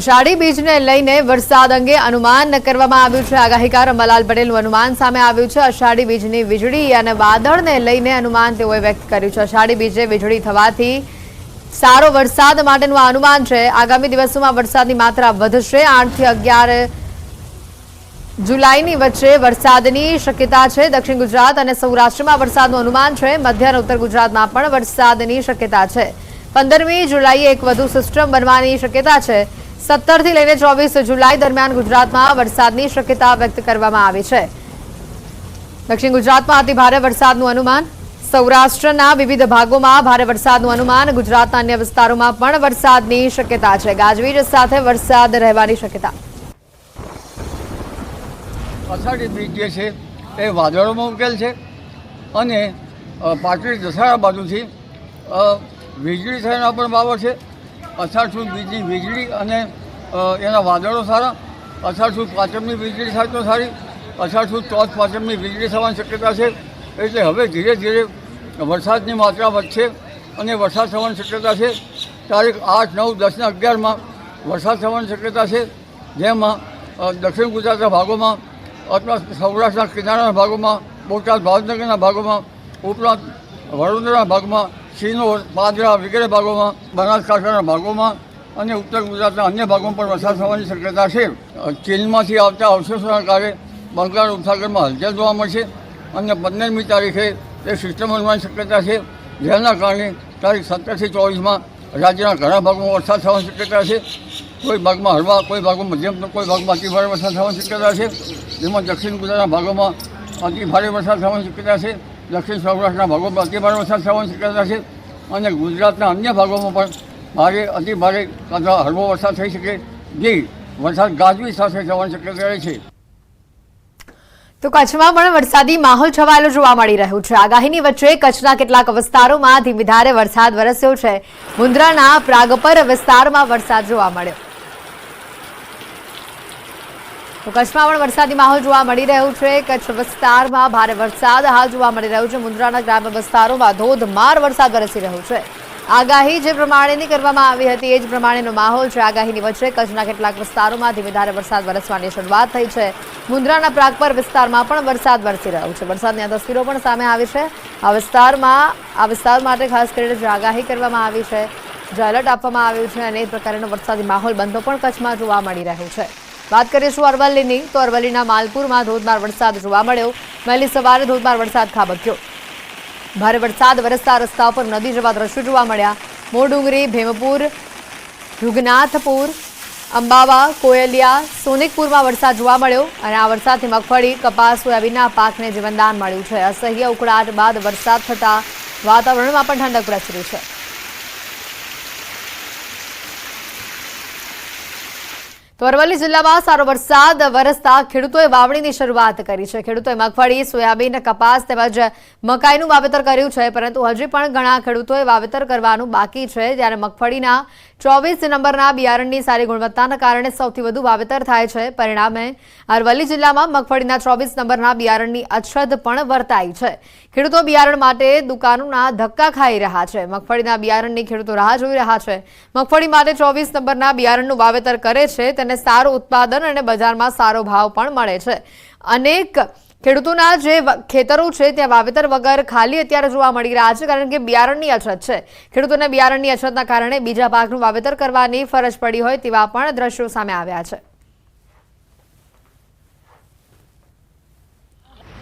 શાડી બીજને લઈને વરસાદ અંગે અનુમાન કરવામાં આવ્યું છે. આગાહીકાર અંબાલાલ પટેલનું અનુમાન સામે આવ્યું છે. અષાઢી બીજની વીજળી અને વાદળને લઈને અનુમાન તેઓએ વ્યક્ત કર્યું છે. અષાઢી બીજે વીજળી થવાથી સારો વરસાદ માટેનું અનુમાન છે. આગામી દિવસોમાં વરસાદની માત્રા વધશે. આઠથી અગિયાર જુલાઈની વચ્ચે વરસાદની શક્યતા છે દક્ષિણ ગુજરાત અને સૌરાષ્ટ્રમાં વરસાદનું અનુમાન છે. મધ્ય અને ઉત્તર ગુજરાતમાં પણ વરસાદની શક્યતા છે. પંદરમી જુલાઈએ એક વધુ સિસ્ટમ બનવાની શક્યતા છે. સત્તરથી લઈને ચોવીસ જુલાઈ દરમિયાન ગુજરાતમાં વરસાદની શક્યતા વ્યક્ત કરવામાં આવી છે. દક્ષિણ ગુજરાતમાં અતિભારે વરસાદનું અનુમાન, સૌરાષ્ટ્રના વિવિધ ભાગોમાં ભારે વરસાદનું અનુમાન, ગુજરાતના અન્ય વિસ્તારોમાં પણ વરસાદની શક્યતા છે. ગાજવીજ સાથે વરસાદ રહેવાની શક્યતા. અષાઢી જે છે, એ વાદળોમાં ઉકેલ છે અને પાટડી દસાડા બાજુથી વીજળી થયાના પણ બાબત છે. અષાઢ સુદ બીજની વીજળી અને એના વાદળો સારા. અષાઢ પાંચમની વીજળી થાય તો સારી. અષાઢ ચોથ પાંચમની વીજળી થવાની શક્યતા છે. એટલે હવે ધીરે ધીરે વરસાદની માત્રા વધશે અને વરસાદ થવાની શક્યતા છે. તારીખ આઠ, નવ, દસ ને અગિયારમાં વરસાદ થવાની શક્યતા છે. જેમાં દક્ષિણ ગુજરાતના ભાગોમાં, અથવા સૌરાષ્ટ્રના કિનારાના ભાગોમાં, બોટાદ, ભાવનગરના ભાગોમાં, ઉપરાંત વડોદરાના ભાગમાં સિનોર પાદરા વગેરે ભાગોમાં, બનાસકાંઠાના ભાગોમાં અને ઉત્તર ગુજરાતના અન્ય ભાગોમાં પણ વરસાદ થવાની શક્યતા છે. ચીનમાંથી આવતા અવશેષોના કારણે બંગાળ ઉપસાગરમાં હલચલ જોવા મળશે અને પંદરમી તારીખે એ સિસ્ટમ બનવાની શક્યતા છે. જેના કારણે તારીખ સત્તરથી ચોવીસમાં રાજ્યના ઘણા ભાગોમાં વરસાદ થવાની શક્યતા છે. કોઈ ભાગમાં હળવા, કોઈ ભાગમાં મધ્યમ, કોઈ ભાગમાં અતિ ભારે વરસાદ થવાની શક્યતા છે. જેમાં દક્ષિણ ગુજરાતના ભાગોમાં અતિ ભારે વરસાદ થવાની શક્યતા છે. દક્ષિણ સૌરાષ્ટ્રના ભાગોમાં અતિ ભારે વરસાદ થવાની શક્યતા છે અને ગુજરાતના અન્ય ભાગોમાં પણ ભારે, અતિ ભારે અથવા હળવો વરસાદ થઈ શકે જે વરસાદ ગાજવી સાથે થવાની શક્યતા રહે છે. તો કચ્છમાં પણ વરસાદી માહોલ છવાયેલો જોવા મળી રહ્યો છે. આગાહીની વચ્ચે કચ્છના કેટલાક વિસ્તારોમાં ધીમીધારે વરસાદ વરસ્યો છે. મુન્દ્રાના પ્રાગપર વિસ્તારમાં વરસાદ જોવા મળ્યો. તો કચ્છમાં પણ વરસાદી માહોલ જોવા મળી રહ્યો છે. કચ્છ વિસ્તારમાં ભારે વરસાદ હાલ જોવા મળી રહ્યો છે. મુન્દ્રાના ગ્રામ્ય વિસ્તારોમાં ધોધમાર વરસાદ વરસી રહ્યો છે. આગાહી જે પ્રમાણેની કરવામાં આવી હતી એ જ પ્રમાણેનો માહોલ છે. આગાહીની વચ્ચે કચ્છના કેટલાક વિસ્તારોમાં ધીમે ધારે વરસાદ વરસવાની શરૂઆત થઈ છે. મુન્દ્રાના પ્રાગપર વિસ્તારમાં પણ વરસાદ વરસી રહ્યો છે. વરસાદની આ તસવીરો પણ સામે આવી છે. આ વિસ્તારમાં, આ વિસ્તાર માટે ખાસ કરીને જે આગાહી કરવામાં આવી છે, જે એલર્ટ આપવામાં આવ્યું છે અને એ પ્રકારનો વરસાદી માહોલ બનતો પણ કચ્છમાં જોવા મળી રહ્યો છે. વાત કરીશું અરવલ્લીની, તો અરવલ્લીના માલપુરમાં ધોધમાર વરસાદ જોવા મળ્યો. વહેલી સવારે ધોધમાર વરસાદ ખાબક્યો. ભારે વરસાદ વરસતા રસ્તા પર નદી જેવા દ્રશ્યો જોવા મળ્યા. મોડુંગરી, ભીમપુર રૂગનાથપુર અંબાવા, કોયલિયા, સોનિકપુરમાં વરસાદ જોવા મળ્યો અને આ વરસાદથી મગફળી, કપાસ, સોયાબીનના પાકને જીવનદાન મળ્યું છે. અસહ્ય ઉકળાટ બાદ વરસાદ થતાં વાતાવરણમાં પણ ઠંડક પ્રસરી છે. તો અરવલ્લી જિલ્લામાં સારો વરસાદ વરસતા ખેડૂતોએ વાવણીની શરૂઆત કરી છે. ખેડૂતોએ મગફળી, સોયાબીન, કપાસ તેમજ મકાઈનું વાવેતર કર્યું છે, પરંતુ હજી પણ ઘણા ખેડૂતોએ વાવેતર કરવાનું બાકી છે. જ્યારે મગફળીના ચોવીસ નંબરના બિયારણની સારી ગુણવત્તાના કારણે સૌથી વધુ વાવેતર થાય છે. પરિણામે અરવલ્લી જિલ્લામાં મગફળીના ચોવીસ નંબરના બિયારણની અછત પણ વર્તાઈ છે. ખેડૂતો બિયારણ માટે દુકાનોના ધક્કા ખાઈ રહ્યા છે. મગફળીના બિયારણની ખેડૂતો રાહ જોઈ રહ્યા છે. મગફળી માટે ચોવીસ નંબરના બિયારણનું વાવેતર કરે છે. તેને સારું ઉત્પાદન અને બજારમાં સારો ભાવ પણ મળે છે. અનેક ખેડૂતોના જે ખેતરો છે, ત્યાં વાવેતર વગર ખાલી અત્યારે જોવા મળી રહ્યા છે, કારણ કે બિયારણની અછત છે. ખેડૂતોને બિયારણની અછતના કારણે બીજા પાકનું વાવેતર કરવાની ફરજ પડી હોય તેવા પણ દ્રશ્યો સામે આવ્યા છે.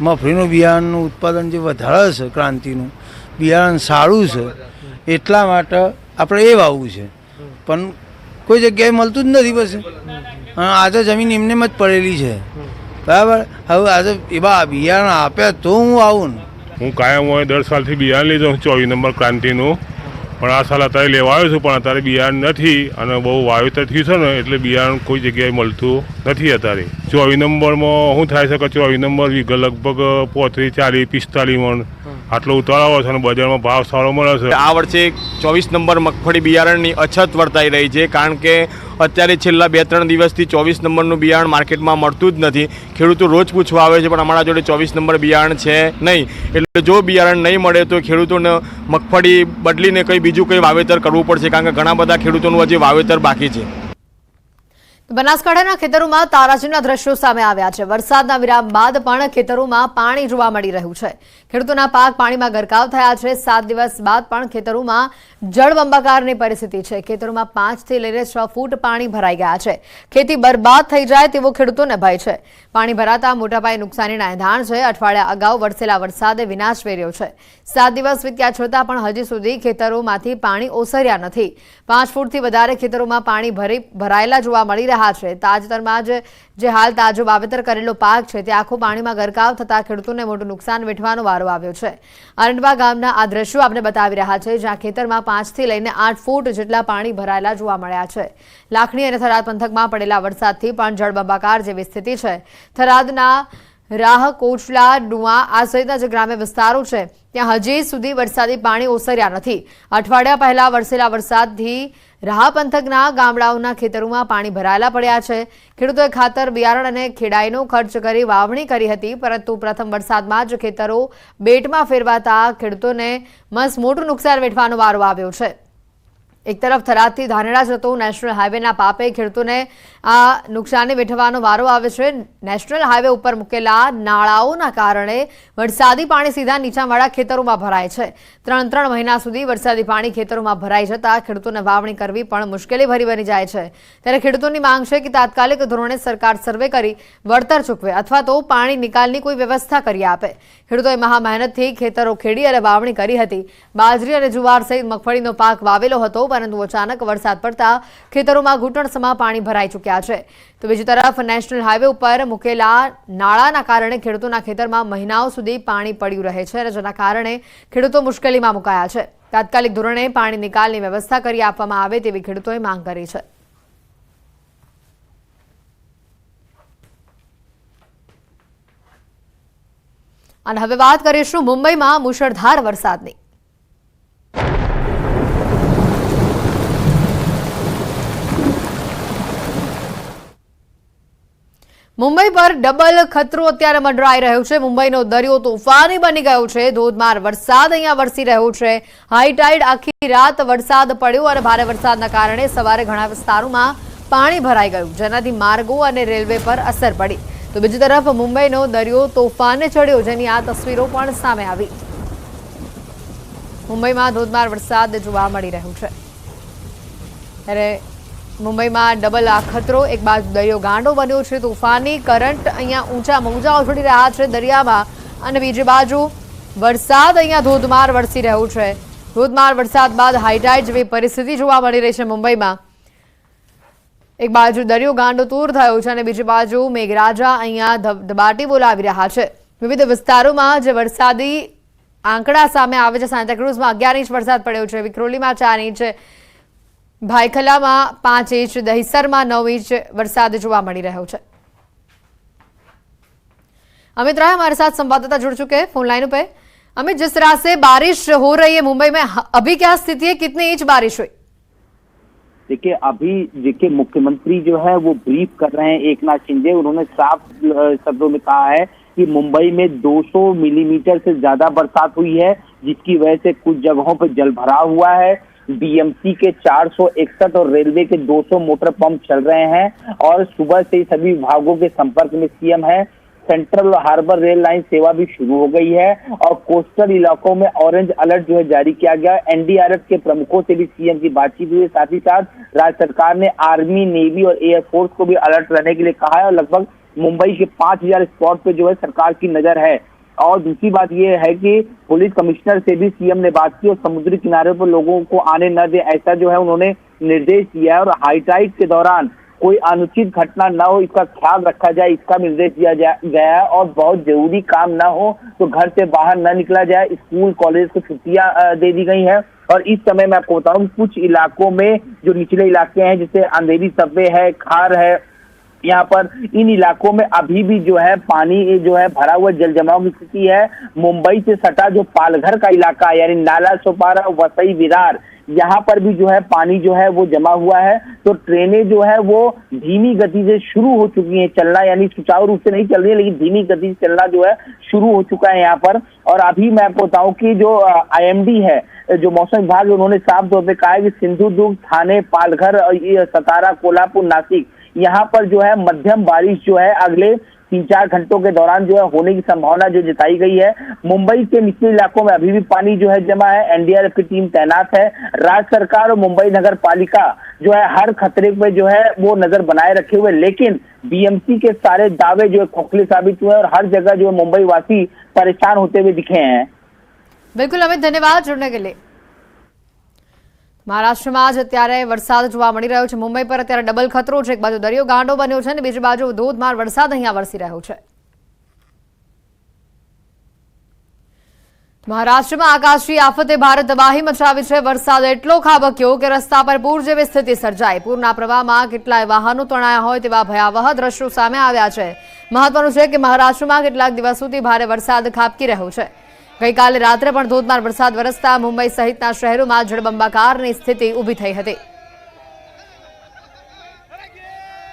મફળીનું બિયારણનું ઉત્પાદન જે વધારે છે ક્રાંતિનું, બિયારણ સારું છે, એટલા માટે આપણે એ વાવવું છે. પણ કોઈ જગ્યાએ મળતું જ નથી પછી. આજે જમીન એમનેમ જ પડેલી છે. બરાબર? હવે આજે એવા બિયારણ આપ્યા તો હું આવું ને. હું કાયમ હોય, દર સાલથી બિયારણ લીધો છું, ચોવીસ નંબર ક્રાંતિનું. પણ આ સાલ અત્યારે લેવા આવ્યો છું, પણ અત્યારે બિયારણ નથી અને બહુ વાવેતર થયું છે ને, એટલે બિયારણ કોઈ જગ્યાએ મળતું નથી અત્યારે. ચોવીસ નંબરમાં શું થાય છે કે ચોવીસ નંબર વીઘે લગભગ પોત્રીસ, ચાલીસ, પિસ્તાલીસ મણ આટલો ઉતારો છે અને બજારમાં ભાવ સારો મળે છે. આ વર્ષે ચોવીસ નંબર મગફળી બિયારણની અછત વર્તાઈ રહી છે કારણ કે અત્યારે છેલ્લા બે ત્રણ દિવસથી ચોવીસ નંબરનું બિયારણ માર્કેટમાં મળતું જ નથી. ખેડૂતો રોજ પૂછવા આવે છે, પણ અમારા જોડે ચોવીસ નંબર બિયારણ છે નહીં. એટલે જો બિયારણ નહીં મળે તો ખેડૂતોને મગફળી બદલીને કંઈ બીજું કંઈ વાવેતર કરવું પડશે, કારણ કે ઘણા બધા ખેડૂતોનું હજી વાવેતર બાકી છે. બનાસકાંઠાના ખેતરોમાં તારાજીના દ્રશ્યો સામે આવ્યા છે. વરસાદના વિરામ બાદ પણ ખેતરોમાં પાણી જોવા મળી રહ્યું છે. ખેડૂતોના પાક પાણીમાં ગરકાવ થયા છે. સાત દિવસ બાદ પણ ખેતરોમાં જળબંબાકારની પરિસ્થિતિ છે. ખેતરોમાં પાંચથી લઈને છ ફૂટ પાણી ભરાઈ ગયા છે. ખેતી બરબાદ થઈ જાય તેવો ખેડૂતોને ભય છે. પાણી ભરાતા મોટાપાયે નુકસાનીના એંધાણ છે. અઠવાડિયા અગાઉ વરસેલા વરસાદે વિનાશ વેર્યો છે. સાત દિવસ વીત્યા છતાં પણ હજી સુધી ખેતરોમાંથી પાણી ઓસર્યા નથી. પાંચ ફૂટથી વધારે ખેતરોમાં પાણી ભરી ભરાયેલા જોવા મળી રહ્યા છે. તાજેતરમાં જ જે હાલ તાજો વાવેતર કરેલો પાક છે, તે આખો પાણીમાં ગરકાવ થતા ખેડૂતોને મોટું નુકસાન વેઠવાનો વારો આવ્યો છે. અરંડવા ગામના આ દ્રશ્યો આપણે બતાવી રહ્યા છે, જ્યાં ખેતરમાં પાંચથી લઈને આઠ ફૂટ જેટલા પાણી ભરાયેલા જોવા મળ્યા છે. લાખણી અને થરાદ પંથકમાં પડેલા વરસાદથી પણ જળબંબાકાર જેવી સ્થિતિ છે. થરાદના રાહ કોચલા ડુઆ આ સહિતના જે ગ્રામ્ય વિસ્તારો છે, ત્યાં હજી સુધી વરસાદી પાણી ઓસર્યા નથી. અઠવાડિયા પહેલા વરસેલા વરસાદથી રાહ પંથકના ગામડાઓના ખેતરોમાં પાણી ભરાયેલા પડ્યા છે. ખેડૂતોએ ખાતર, બિયારણ અને ખેડાઈનો ખર્ચ કરી વાવણી કરી હતી, પરંતુ પ્રથમ વરસાદમાં જ ખેતરો બેટમાં ફેરવાતા ખેડૂતોને મસ્ત મોટું નુકસાન વેઠવાનો વારો આવ્યો છે. એક તરફ થરાદથી ધાનેરા જતો નેશનલ હાઈવેના પાપે ખેડૂતોને આ નુકસાની વેઠવાનો વારો આવે છે. નેશનલ હાઈવે ઉપર મૂકેલા નાળાઓના કારણે વરસાદી પાણી સીધા નીચાણવાળા ખેતરોમાં ભરાય છે. ત્રણ ત્રણ મહિના સુધી વરસાદી પાણી ખેતરોમાં ભરાઈ જતા ખેડૂતોને વાવણી કરવી પણ મુશ્કેલી ભરી બની જાય છે. ત્યારે ખેડૂતોની માંગ છે કે તાત્કાલિક ધોરણે સરકાર સર્વે કરી વળતર ચૂકવે અથવા તો પાણી નિકાલની કોઈ વ્યવસ્થા કરી આપે. ખેડૂતોએ મહા મહેનતથી ખેતરો ખેડી અને વાવણી કરી હતી. બાજરી અને જુવાર સહિત મગફળીનો પાક વાવેલો હતો. પરંતુ અચાનક વરસાદ પડતા ખેતરોમાં ઘૂંટણસમાં પાણી ભરાઈ ચૂક્યા છે. તો બીજી તરફ નેશનલ હાઈવે ઉપર મૂકેલા નાળાના કારણે ખેડૂતોના ખેતરમાં મહિનાઓ સુધી પાણી પડ્યું રહે છે અને જેના કારણે ખેડૂતો મુશ્કેલીમાં મુકાયા છે. તાત્કાલિક ધોરણે પાણી નિકાલની વ્યવસ્થા કરી આપવામાં આવે તેવી ખેડૂતોએ માંગ કરી છે. અને હવે વાત કરીશું મુંબઈમાં મુશળધાર વરસાદની. મુંબઈ પર ડબલ ખતરો અત્યારે મંડરાઈ રહ્યો છે. મુંબઈનો દરિયો તોફાની બની ગયો છે. ધોધમાર વરસાદ અહીંયા વરસી રહ્યો છે. હાઈ ટાઈડ આખી રાત વરસાદ પડ્યો અને ભારે વરસાદના કારણે સવારે ઘણા વિસ્તારોમાં પાણી ભરાઈ ગયું, જેનાથી માર્ગો અને રેલવે પર અસર પડી. તો બીજી તરફ મુંબઈનો દરિયો તોફાને ચડ્યો, જેની આ તસવીરો પણ સામે આવી. મુંબઈમાં ધોધમાર વરસાદ જોવા મળી રહ્યો છે. ત્યારે મુંબઈમાં ડબલ ખતરો. એક બાજુ દરિયો ગાંડો બન્યો છે, તોફાની કરંટ અહીંયા ઊંચા મોજા ઉછળી રહ્યા છે દરિયામાં. અને બીજી બાજુ વરસાદ અહીંયા ધોધમાર વરસી રહ્યો છે. ધોધમાર વરસાદ બાદ હાઈટાઈડ જેવી પરિસ્થિતિ જોવા મળી રહી છે મુંબઈમાં. એક બાજુ દરિયો ગાંડો તૂર થયો છે અને બીજી બાજુ મેઘરાજા અહીંયા ધબાટી બોલાવી રહ્યા છે. વિવિધ વિસ્તારોમાં જે વરસાદી આંકડા સામે આવે છે. સાંતાક્રુઝમાં અગિયાર ઇંચ વરસાદ પડ્યો છે. વિક્રોલીમાં ચાર ઇંચ ભાયખલામાં પાંચ ઇંચ દહીસરમાં નવ ઇંચ વરસાદ જોવા મળી રહ્યો છે अमित राय हमारे साथ संवाददाता जुड़ चुके हैं फोन लाइन पे अमित जिस तरह से बारिश हो रही है मुंबई में ह- अभी क्या स्थिति है कितनी इंच बारिश हुई देखिए अभी देखिए मुख्यमंत्री जो है वो ब्रीफ कर रहे हैं एक नाथ शिंदे उन्होंने साफ अ, शब्दों में कहा है कि मुंबई में 200 मिलीमीटर से ज्यादा बरसात हुई है जिसकी वजह से कुछ जगहों पर जल भराव हुआ है बीएमसी के 461 और रेलवे के 200 मोटर पंप चल रहे हैं और सुबह से ही सभी विभागों के संपर्क में सीएम है। सेंट्रल हार्बर रेल लाइन सेवा भी शुरू हो गई है और कोस्टल इलाकों में ऑरेंज अलर्ट जो है जारी किया गया। एनडीआरएफ के प्रमुखों से भी सीएम की बातचीत हुई साथ ही साथ राज्य सरकार ने आर्मी नेवी और एयरफोर्स को भी अलर्ट रहने के लिए कहा है और लगभग मुंबई के पाँच हज़ार स्पॉट पे जो है सरकार की नज़र है। और दूसरी बात यह है कि पुलिस कमिश्नर से भी सीएम ने बात की और समुद्री किनारे पर लोगों को आने न दे, ऐसा जो है उन्होंने निर्देश दिया है और हाईटाइट के दौरान कोई अनुचित घटना न हो, इसका ख्याल रखा जाए, इसका निर्देश दिया गया है और बहुत ज़रूरी काम न हो तो घर से बाहर न निकला जाए, स्कूल, कॉलेज को छुट्टियाँ दे दी गई हैं। और इस समय मैं आपको बताऊँ, कुछ इलाकों में जो निचले इलाके हैं, जैसे अंधेरी सब्वे है, खार है यहाँ पर इन इलाकों में अभी भी जो है पानी जो है भरा हुआ जल जमाव की स्थिति है। मुंबई से सटा जो पालघर का इलाका है, यानी नाला सोपारा वसई विरार यहाँ पर भी जो है पानी जो है वो जमा हुआ है। तो ट्रेनें जो है वो धीमी गति से शुरू हो चुकी हैं चलना यानी सुचारू रूप से नहीं चल रही है लेकिन धीमी गति से चलना जो है शुरू हो चुका है यहाँ पर। और अभी मैं आपको बताऊँ कि जो आईएमडी है जो मौसम विभाग उन्होंने साफ़ तौर पर कहा है कि सिंधु दुर्ग थाने पालघर सतारा कोल्हापुर नासिक यहाँ पर जो है मध्यम बारिश जो है अगले तीन चार घंटों के दौरान जो है होने की संभावना जो जताई गई है। मुंबई के निचले इलाकों में अभी भी पानी जो है जमा है। एनडीआरएफ की टीम तैनात है। राज्य सरकार और मुंबई नगर पालिका जो है हर खतरे पे जो है वो नज़र बनाए रखे हुए लेकिन बीएमसी के सारे दावे जो है खोखले साबित हुए और हर जगह जो है मुंबई वासी परेशान होते हुए दिखे हैं। बिल्कुल अमित, धन्यवाद जुड़ने के लिए। મહારાષ્ટ્રમાં જ અત્યારે વરસાદ જોવા મળી રહ્યો છે. મુંબઈ પર અત્યારે ડબલ ખતરો છે. એક બાજુ દરિયો ગાંડો બન્યો છે અને બીજી બાજુ ધોધમાર વરસાદ અહીંયા વરસી રહ્યો છે. મહારાષ્ટ્રમાં આકાશી આફતે ભારે તબાહી મચાવી છે. વરસાદ એટલો ખાબક્યો કે રસ્તા પર પૂર જેવી સ્થિતિ સર્જાઈ. પૂરના પ્રવાહમાં કેટલાય વાહનો તણાયા હોય તેવા ભયાવહ દ્રશ્યો સામે આવ્યા છે. મહત્વનું છે કે મહારાષ્ટ્રમાં કેટલાક દિવસોથી ભારે વરસાદ ખાબકી રહ્યો છે. ગઈકાલે રાત્રે પણ ધોધમાર વરસાદ વરસતા મુંબઈ સહિતના શહેરોમાં જળબંબાકારની સ્થિતિ ઊભી થઈ હતી.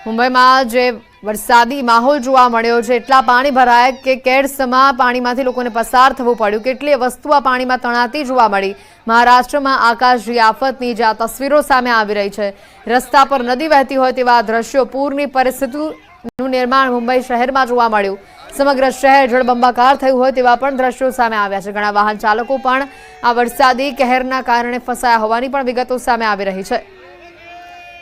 મુંબઈમાં જે વરસાદી માહોલ જોવા મળ્યો છે, એટલા પાણી ભરાયા કે કેડસમાં પાણીમાંથી લોકોને પસાર થવું પડ્યું. કેટલીય વસ્તુઓ આ પાણીમાં તણાતી જોવા મળી. મહારાષ્ટ્રમાં આકાશજી આફતની જે તસવીરો સામે આવી રહી છે. રસ્તા પર નદી વહેતી હોય તેવા દ્રશ્યો પૂરની પરિસ્થિતિનું નિર્માણ મુંબઈ શહેરમાં જોવા મળ્યું. સમગ્ર શહેર જળબંબાકાર થયું હોય તેવા પણ દ્રશ્યો સામે આવ્યા છે. ઘણા વાહન ચાલકો પણ આ વરસાદી કહેરના કારણે ફસાયા હોવાની પણ વિગતો સામે આવી રહી છે.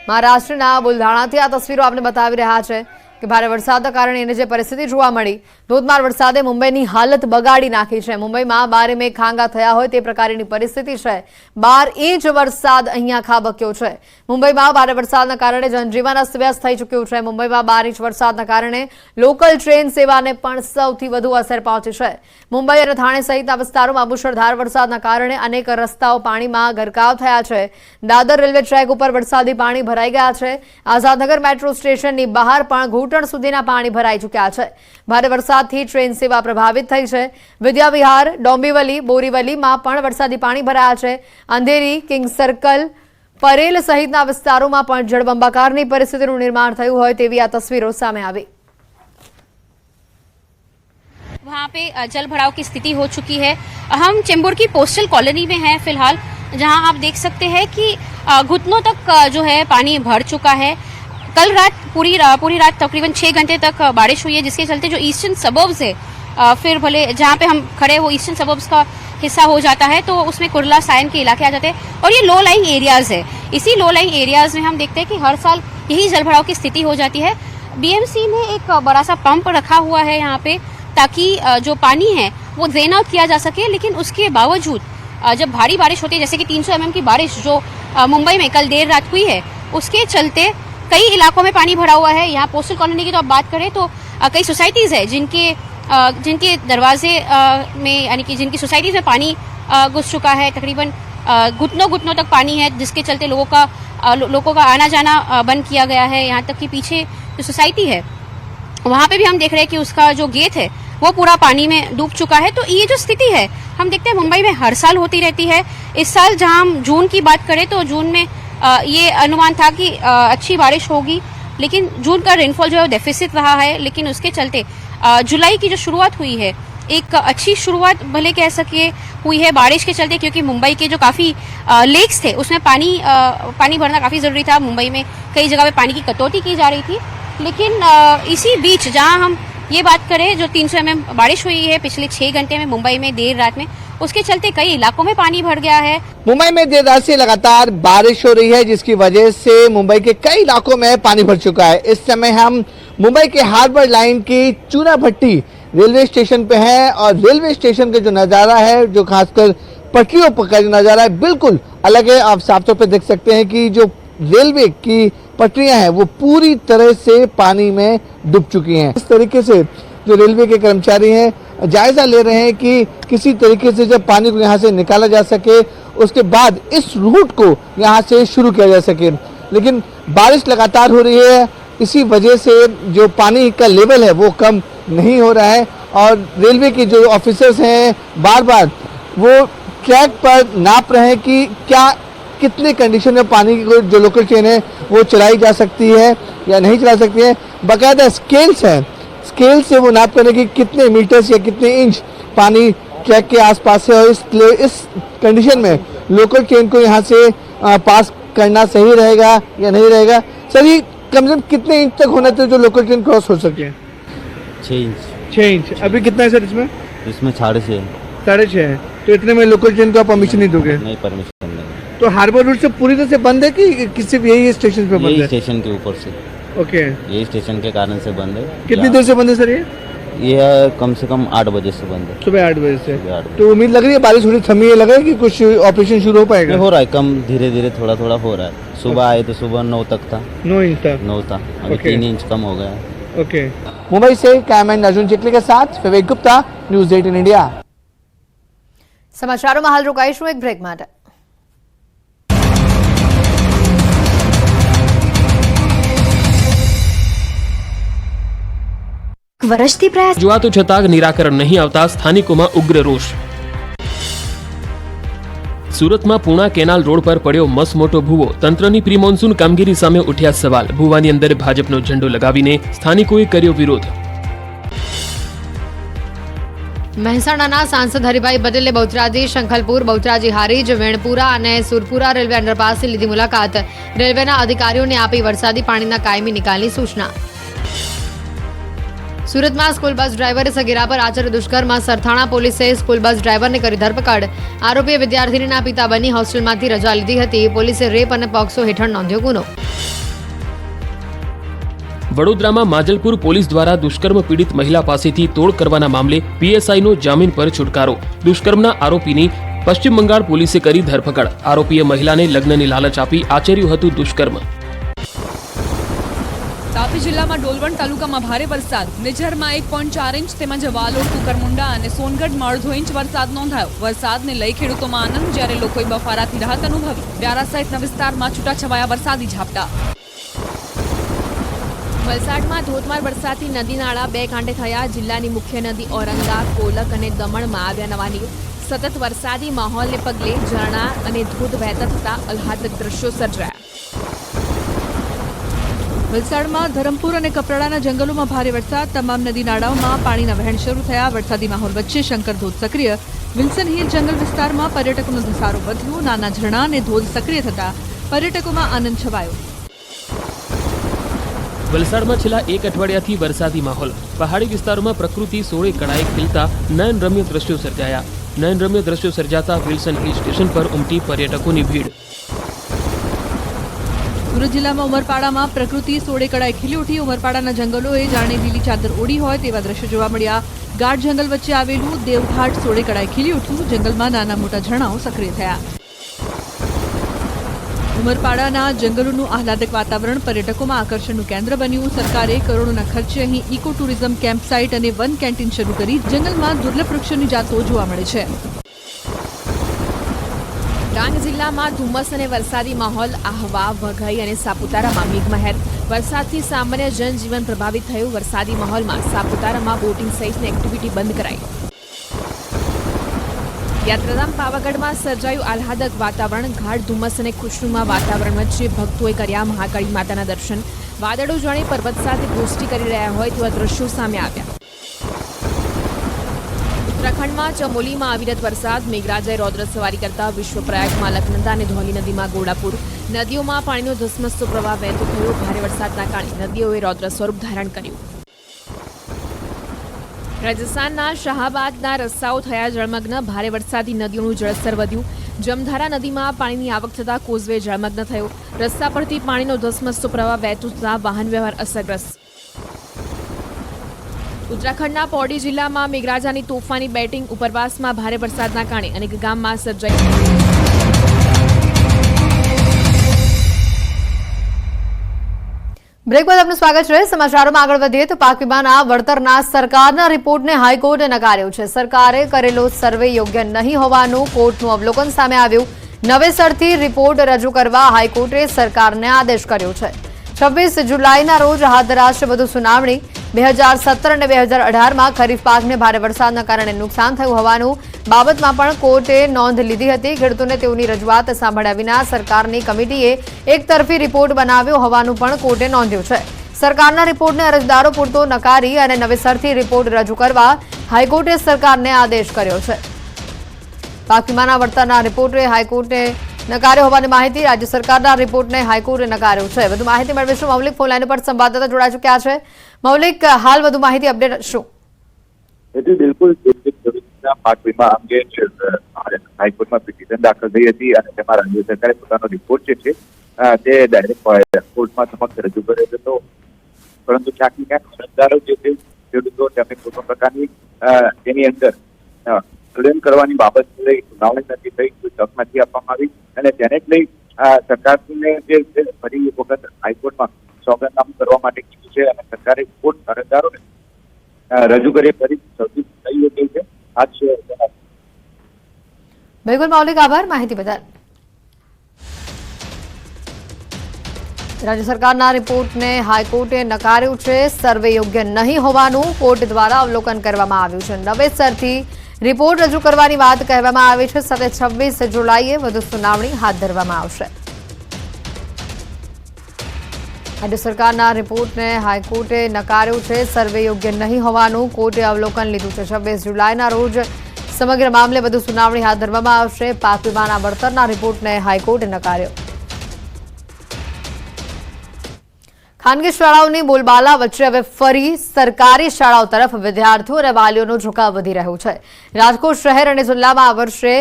મહારાષ્ટ્રના બુલધાણાથી આ તસવીરો આપને બતાવી રહ્યા છે. કે ભારે વરસાદના કારણે એને જે પરિસ્થિતિ જોવા મળી, ધોધમાર વરસાદે મુંબઈની હાલત બગાડી નાખી છે. મુંબઈમાં બારે મે ખાંગા થયા હોય તે પ્રકારની પરિસ્થિતિ છે. બાર ઇંચ વરસાદ અહીંયા ખાબક્યો છે. મુંબઈમાં ભારે વરસાદના કારણે જનજીવન અસ્તવ્યસ્ત થઈ ચૂક્યું છે. મુંબઈમાં બાર ઇંચ વરસાદના કારણે લોકલ ટ્રેન સેવાને પણ સૌથી વધુ અસર પહોંચી છે. મુંબઈ અને થાણે સહિતના વિસ્તારોમાં મુશળધાર વરસાદના કારણે અનેક રસ્તાઓ પાણીમાં ગરકાવ થયા છે. દાદર રેલવે ટ્રેક ઉપર વરસાદી પાણી ભરાઈ ગયા છે. આઝાદનગર મેટ્રો સ્ટેશનની બહાર પણ ઘૂંટણ સુધીના પાણી ભરાઈ ચૂક્યા છે ભારે વરસાદથી ટ્રેન સેવા પ્રભાવિત થઈ છે વિદ્યાવિહાર ડોંબીવલી બોરીવલીમાં પણ વરસાદી પાણી ભરાયા છે અંધેરી કિંગ સર્કલ પરેલ સહિતના વિસ્તારોમાં પણ જળબંબાકારની પરિસ્થિતિનું નિર્માણ થયું હોય તેવી આ તસવીરો સામે આવી वहाँ पे अ, जल भराव की स्थिति हो चुकी है हम चेंबूर की पोस्टल कॉलोनी में हैं फिलहाल जहाँ आप देख सकते हैं कि अ, घुटनों तक अ, जो है पानी भर चुका है कल रात पूरी रा- पूरी रात तकरीबन छः घंटे तक बारिश हुई है, जिसके चलते जो ईस्टर्न सबर्ब्स है फिर भले जहाँ पे हम खड़े वो ईस्टर्न सबर्ब्स का हिस्सा हो जाता है तो उसमें कुरला, सायन के इलाके आ जाते हैं और ये लो लाइंग एरियाज़ है। इसी लो लाइंग एरियाज़ में हम देखते हैं कि हर साल यही जल भराव की स्थिति हो जाती है। बीएमसी ने एक बड़ा सा पंप रखा हुआ है यहाँ पे, ताकि जो पानी है, वो ड्रेन आउट किया जा सके, लेकिन उसके बावजूद जब भारी बारिश होती है, जैसे कि 300 एमएम की बारिश, जो मुंबई में कल देर रात हुई है, उसके चलते कई इलाकों में पानी भरा हुआ है। यहाँ पोस्टल कॉलोनी की तो आप बात करें तो कई सोसाइटीज़ है जिनके जिनके दरवाजे में, यानी कि जिनकी सोसाइटीज़ में पानी घुस चुका है। तकरीबन घुटनों घुटनों तक पानी है, जिसके चलते लोगों का लोगों का आना जाना बंद किया गया है। यहाँ तक कि पीछे जो सोसाइटी है, वहाँ पे भी हम देख रहे हैं कि उसका जो गेट है, वो पूरा पानी में डूब चुका है। तो ये जो स्थिति है, हम देखते हैं मुंबई में हर साल होती रहती है। इस साल जहाँ हम जून की बात करें तो जून में ये अनुमान था कि अच्छी बारिश होगी, लेकिन जून का रेनफॉल जो है वो डेफिसिट रहा है, लेकिन उसके चलते जुलाई की जो शुरुआत हुई है, एक अच्छी शुरुआत भले कह सके, हुई है बारिश के चलते, क्योंकि मुंबई के जो काफ़ी लेक्स थे, उसमें पानी पानी भरना काफ़ी ज़रूरी था। मुंबई में कई जगह पे पानी की कटौती की जा रही थी, लेकिन इसी बीच जहाँ हम ये बात करें, जो 300 एमएम बारिश हुई है पिछले छः घंटे में मुंबई में, देर रात में उसके चलते कई इलाकों में पानी भर गया है। मुंबई में देर रात से लगातार बारिश हो रही है, जिसकी वजह से मुंबई के कई इलाकों में पानी भर चुका है। इस समय हम मुंबई के हार्बर लाइन की चूना भट्टी रेलवे स्टेशन पे हैं और रेलवे स्टेशन का जो नज़ारा है, जो खासकर पटरियों पर का जो नज़ारा है, बिल्कुल अलग है। आप साफ़ तौर पर देख सकते हैं कि जो रेलवे की पटरियाँ हैं, वो पूरी तरह से पानी में डूब चुकी हैं। इस तरीके से जो रेलवे के कर्मचारी हैं, जायजा ले रहे हैं कि किसी तरीके से जब पानी को यहाँ से निकाला जा सके, उसके बाद इस रूट को यहाँ से शुरू किया जा सके। लेकिन बारिश लगातार हो रही है, इसी वजह से जो पानी का लेवल है, वो कम नहीं हो रहा है। और रेलवे के जो ऑफिसर्स हैं बार बार वो ट्रैक पर नाप रहे हैं कि क्या, कितने कंडीशन में पानी की जो लोकल ट्रेन है, वो चलाई जा सकती है या नहीं चला सकती है। बाकायदा स्केल्स हैं स्केल से वो नाप करने की कितने मीटर्स या कितने इंच पानी ट्रैक के आसपास है और इस इस कंडीशन में लोकल ट्रेन को यहाँ से आ, पास करना सही रहेगा या नहीं रहेगा? सर ये कम से कम कितने इंच तक होना चाहिए जो लोकल ट्रेन क्रॉस हो सके? छः इंच। छः इंच। अभी कितना है सर इसमें? इसमें साढ़े छः साढ़े छः है। तो इतने में लोकल ट्रेन को आप परमिशन नहीं दोगे? नहीं परमिशन नहीं। तो हार्बर रूट से पूरी तरह से बंद है कि किसी यही स्टेशन पे बंद है? स्टेशन के ऊपर से। ओके यही स्टेशन के कारण से बंद है कितनी देर से बंद है सर ये ये कम से कम आठ बजे से बंद है सुबह आठ बजे से सुबह आठ बजे तो उम्मीद लग रही है बारिश थोड़ी थमी है लग रहा है कि कुछ ऑपरेशन शुरू हो पाएगा हो रहा है कम धीरे धीरे थोड़ा थोड़ा हो रहा है सुबह आए तो सुबह नौ तक था नौ इंच तक नौ था अभी Okay. तीन इंच कम हो गया है ओके मुंबई से कैमरामैन अर्जुन चिकले के साथ Vivek Gupta news eighteen India સમાચારોમાં હાલ રોકાઈશું એક બ્રેક માટે વર્ષથી પ્રયાસ. રજૂઆતો છતાં નિરાકરણ નહીં આવતા સ્થાનિકોમાં ઉગ્ર રોષ. સુરતમાં પૂણા કેનાલ રોડ પર પડ્યો મસમોટો ભૂવો. તંત્રની પ્રી મોન્સૂન કામગીરી સામે ઉઠ્યા સવાલ. ભૂવાની અંદર ભાજપનો ઝંડો લગાવીને સ્થાનિકોએ કર્યો વિરોધ. મહેસાણાના સાંસદ હરિભાઈ પટેલે બહુચરાજી શંખલપુર બહુચરાજી હારીજ વેણપુરા અને સુરપુરા રેલવે અંડરપાસની લીધી મુલાકાત. રેલવેના અધિકારીઓને આપી વરસાદી પાણીના કાયમી નિકાલની સૂચના. સુરતમાં સ્કૂલ બસ ડ્રાઈવરે સગીરા પર આચર્ય દુષ્કર્મમાં સરથાણા પોલીસે સ્કૂલ બસ ડ્રાઈવરને કરી ધરપકડ. આરોપીએ વિદ્યાર્થીનીના પિતા બની હોસ્ટેલમાંથી રજા લીધી હતી. પોલીસે રેપ અને પોક્સો હેઠળ નોંધ્યો ગુનો. વડોદરામાં માજલપુર પોલીસ દ્વારા દુષ્કર્મ પીડિત મહિલા પાસેથી તોડ કરવાના મામલે પીએસઆઈનો જામીન પર છુટકારો. દુષ્કર્મના આરોપીની પશ્ચિમ બંગાળ પોલીસે કરી ધરપકડ. આરોપીએ મહિલાને લગ્નની લાલચ આપી આચર્યું હતું દુષ્કર્મ. તાપી જિલ્લામાં ડોલવણ તાલુકામાં ભારે વરસાદ. નિઝરમાં એક પોઈન્ટ ચાર ઇંચ તેમજ વાલોડ કુકરમુંડા અને સોનગઢમાં અડધો ઇંચ વરસાદ નોંધાયો. વરસાદને લઈ ખેડૂતોમાં આનંદ જ્યારે લોકોએ બફારાથી રાહત અનુભવી. વ્યારા સહિતના વિસ્તારમાં છૂટાછવાયા વરસાદી ઝાપટા. વલસાડમાં ધોધમાર વરસાદથી નદી નાળા બે કાંઠે થયા. જિલ્લાની મુખ્ય નદી ઔરંગા, કોલક અને દમણમાં આવ્યા નવા નીર. સતત વરસાદી માહોલને પગલે ઝરણા અને ધોધ વહેતા થતા અલ્હાદક દ્રશ્યો સર્જાયા. વલસાડમાં ધરમપુર અને કપરાડાના જંગલોમાં ભારે વરસાદ. તમામ નદી નાળાઓમાં પાણીના વહેણ શરૂ થયા. વરસાદી માહોલ વચ્ચે શંકર ધોધ સક્રિય. વિલ્સન હિલ જંગલ વિસ્તારમાં પર્યટકોનો ધસારો વધ્યો. નાના ઝરણા અને ધોધ સક્રિય થતા પર્યટકોમાં આનંદ છવાયો. વલસાડમાં છેલ્લા એક અઠવાડિયાથી વરસાદી માહોલ. પહાડી વિસ્તારોમાં પ્રકૃતિ સોળે કળાએ ખીલતા નયનરમ્ય દ્રશ્યો સર્જાયા. નયનરમ્ય દ્રશ્યો સર્જાતા વિલ્સન હિલ સ્ટેશન પર ઉમટી પર્યટકોની ભીડ. સુરત જિલ્લામાં ઉમરપાડામાં પ્રકૃતિ સોળે કળાએ ખીલી ઉઠી ઉમરપાડાના જંગલોએ જાણે લીલી ચાદર ઓડી હોય તેવા દ્રશ્યો જોવા મળ્યા. ગાઢ જંગલ વચ્ચે આવેલું દેવઘાટ સોળે કળાએ ખીલી ઉઠ્યું. જંગલમાં નાના મોટા ઝરણાઓ સક્રિય થયા. ઉમરપાડાના જંગલોનું આહલાદક વાતાવરણ પર્યટકોમાં આકર્ષણનું કેન્દ્ર બન્યું. સરકારે કરોડોના ખર્ચે અહીં ઇકો ટુરિઝમ કેમ્પ સાઇટ અને વન કેન્ટીન શરૂ કરી જંગલમાં દુર્લભ વૃક્ષોની જાતો જોવા મળે છે. જિલ્લામાં ધુમ્મસ અને વરસાદી માહોલ, આહવા વઘઈ અને સાપુતારામાં મેઘમહેર. વરસાદથી સામાન્ય જનજીવન પ્રભાવિત થયું. વરસાદી માહોલમાં સાપુતારામાં બોટિંગ સહિતની એક્ટિવિટી બંધ કરાઈ. યાત્રાધામ પાવાગઢમાં સર્જાયું આહલાદક વાતાવરણ. ગાઢ ધુમ્મસ અને ખુશનુમા વાતાવરણ વચ્ચે ભક્તોએ કર્યા મહાકાળી માતાના દર્શન. વાદળો જાણે પર્વત સાથે ગોષ્ઠી કરી રહ્યા હોય તેવા દ્રશ્યો સામે આવ્યા. ઉત્તરાખંડમાં ચમોલીમાં અવિરત વરસાદ મેઘરાજાએ રૌદ્ર સવારી કરતા વિશ્વપ્રયાગમાં લખનંદા અને ધોલી નદીમાં ગોળાપુર. નદીઓમાં પાણીનો ધસમસતો પ્રવાહ વહેતો થયો. ભારે વરસાદના કારણે નદીઓએ રૌદ્ર સ્વરૂપ ધારણ કર્યું. રાજસ્થાનના શાહાબાદના રસ્તાઓ થયા જળમગ્ન. ભારે વરસાદી નદીઓનું જળસ્તર વધ્યું. જમધારા નદીમાં પાણીની આવક થતાં કોઝવે જળમગ્ન થયો. રસ્તા પરથી પાણીનો ધસમસતો પ્રવાહ વહેતો થતાં વાહન વ્યવહાર અસરગ્રસ્ત. ઉત્તરાખંડના પૌડી જિલ્લામાં મેઘરાજાની તોફાની બેટિંગ ઉપરવાસમાં ભારે વરસાદના કારણે અનેક ગામમાં સર્જાઈ બ્રેક બાદ આપનું સ્વાગત છે. સમાચારોમાં આગળ વધીએ તો પાક વીમાના વળતરના સરકારના રિપોર્ટને હાઈકોર્ટે નકાર્યો છે. સરકારે કરેલો સર્વે યોગ્ય નહીં હોવાનું કોર્ટનું અવલોકન સામે આવ્યું. નવેસરથી રિપોર્ટ રજૂ કરવા હાઈકોર્ટે સરકારને આદેશ કર્યો છે. છવ્વીસ જુલાઈના રોજ હાથ ધરાશે વધુ સુનાવણી. બે હજાર સત્તર અને બે હજાર અઢારમાં ખરીફ પાકને ભારે વરસાદના કારણે નુકસાન થયું હોવાનું બાબતમાં પણ કોર્ટે નોંધ લીધી હતી. ખેડૂતોને તેઓની રજૂઆત સાંભળ્યા વિના સરકારની કમિટીએ એકતરફી રિપોર્ટ બનાવ્યો હોવાનું પણ કોર્ટે નોંધ્યું છે. સરકારના રિપોર્ટને અરજદારો પૂરતો નકારી અને નવેસરથી રિપોર્ટ રજૂ કરવા હાઈકોર્ટે સરકારને આદેશ કર્યો છે. પાક વીમાના રિપોર્ટે હાઈકોર્ટે નકાર્યો હોવાની માહિતી રાજ્ય સરકારના રિપોર્ટને હાઈકોર્ટે નકાર્યો છે. વધુ માહિતી મેળવીશું મૌલિક ફોનલાઈન પર સંવાદદાતા જોડાઈ ચુક્યા છે. મૌલિક, હાલ વધુ માહિતી અપડેટ શું? બિલકુલ પાક વીમા અંગે હાઈકોર્ટમાં પિટિશન દાખલ થઈ હતી અને તેમાં રાજ્ય સરકારે પોતાનો રિપોર્ટ જે છે તે ડાયરેક્ટ કોર્ટમાં સમક્ષ રજૂ કર્યો હતો. પરંતુ ક્યાંક ક્યાંક અરજદારો જે છે, ખેડૂતો, તેમને કોઈ પ્રકારની તેની અંદર ક્લેમ કરવાની બાબત લઈ, સુનાવણી નથી થઈ, કોઈ તક નથી આપવામાં આવી. અને તેને જ લઈ સરકારને જે ફરી વખત હાઈકોર્ટમાં સોગંદનામું કરવા માટે કીધું છે અને સરકારે રિપોર્ટ અરજદારોને રજૂ કરી ફરી સૌથી થઈ યોગ્ય છે. આજ બિલકુલ મૌલિક આભાર, માહિતી બદલ. રાજ્ય સરકારના રિપોર્ટને હાઈકોર્ટે નકાર્યું છે. સર્વે યોગ્ય નહીં હોવાનું કોર્ટ દ્વારા અવલોકન કરવામાં આવ્યું છે. નવેસરથી રિપોર્ટ રજૂ કરવાની વાત કહેવામાં આવી છે. સાથે છવ્વીસ જુલાઈએ વધુ સુનાવણી હાથ ધરવામાં આવશે. રાજ્ય સરકારના રિપોર્ટને હાઈકોર્ટે નકાર્યો છે. સર્વે યોગ્ય નહીં હોવાનું કોર્ટે અવલોકન લીધું છે. છવ્વીસ જુલાઈના રોજ સમગ્ર મામલે વધુ સુનાવણી હાથ ધરવામાં આવશે. પાક વીમાના વળતરના રિપોર્ટને હાઈકોર્ટે નકાર્યો. ખાનગી શાળાઓની બોલબાલા વચ્ચે હવે ફરી સરકારી શાળાઓ તરફ વિદ્યાર્થીઓ અને વાલીઓનો ઝુકાવ વધી રહ્યો છે. રાજકોટ શહેર અને જિલ્લામાં આ વર્ષે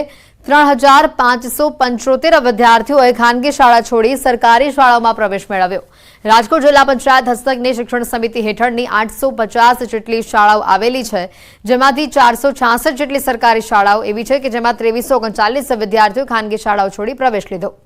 ત્રણ હજાર પાંચસો પંચોતેર વિદ્યાર્થીઓએ ખાનગી શાળા છોડી સરકારી શાળાઓમાં પ્રવેશ મેળવ્યો. રાજકોટ જિલ્લા પંચાયત હસ્તકની શિક્ષણ સમિતિ હેઠળની આઠસો પચાસ જેટલી શાળાઓ આવેલી છે, જેમાંથી ચારસો છાસઠ જેટલી સરકારી શાળાઓ એવી છે કે જેમાં ત્રેવીસો ઓગણચાલીસ વિદ્યાર્થીઓ ખાનગી શાળાઓ છોડી પ્રવેશ લીધો.